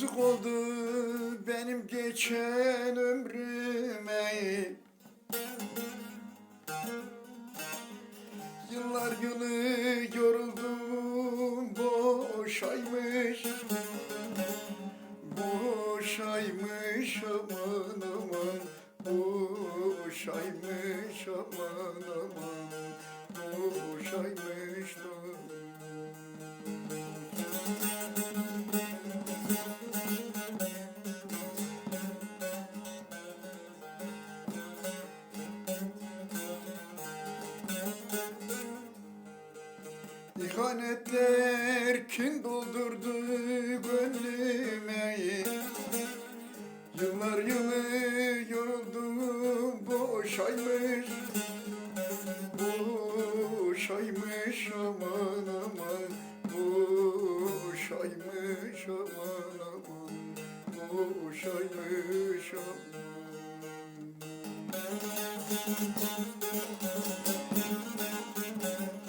Yazık oldu benim geçen ömrüme. Yıllar yılı yoruldum boşaymış. Boşaymış aman aman Boşaymış aman aman Boşaymış Boşaymış aman aman. Boşaymış aman aman. Boşaymış aman. İhanetler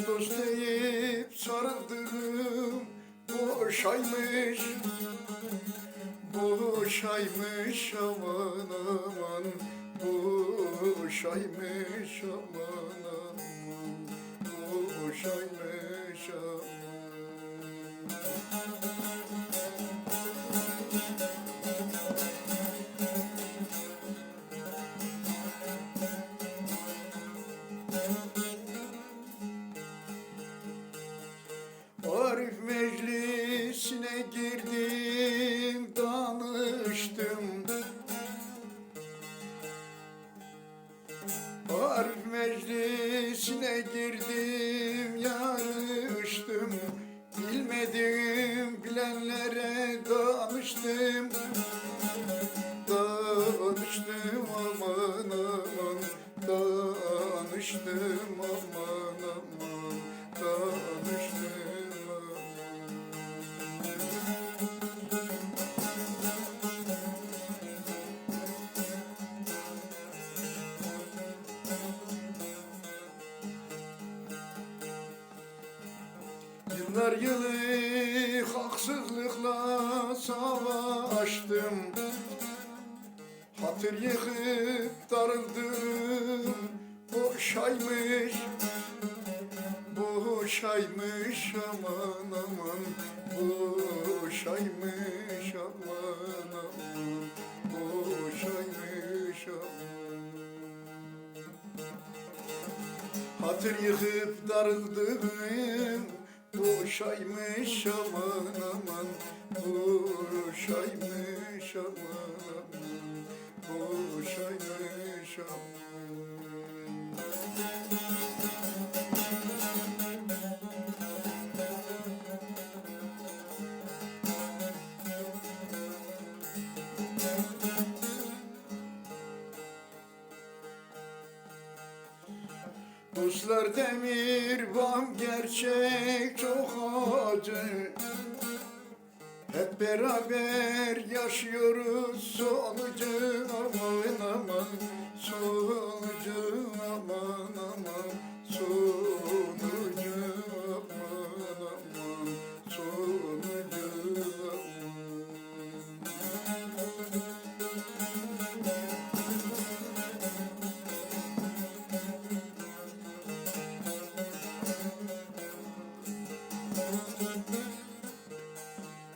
Dost dost deyip sarıldığım boşaymış. Boşaymış aman aman. Boşaymış aman aman. Boşaymış aman meclisine girdim yarıştım. Bilmedim bilenlere danıştım. Danıştım aman aman Danıştım aman aman Danıştım Yıllar yılı haksızlıkla savaştım. Hatır yıkıp darıldım. Boşaymış Boşaymış aman aman. Boşaymış aman aman. Boşaymış aman. Hatır yıkıp darıldım Boşaymış aman aman Boşaymış aman aman Boşaymış aman Dostlar demir vam gerçek çok acı Hep beraber yaşıyoruz sonucu aman aman Sonucu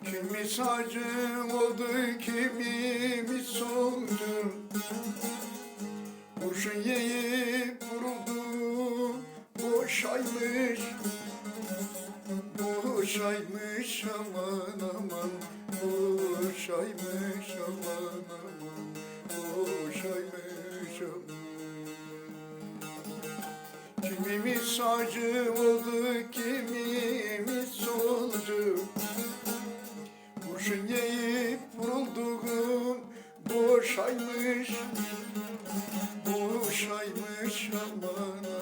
Kimi sacım oldu kimimiz soldu Kurşun yiyip vuruldu Boşaymış. Boşaymış aman aman. Boşaymış aman aman. Boşaymış aman. Kimimiz sacı oldu, kimimiz boşaymış Boşaymış aman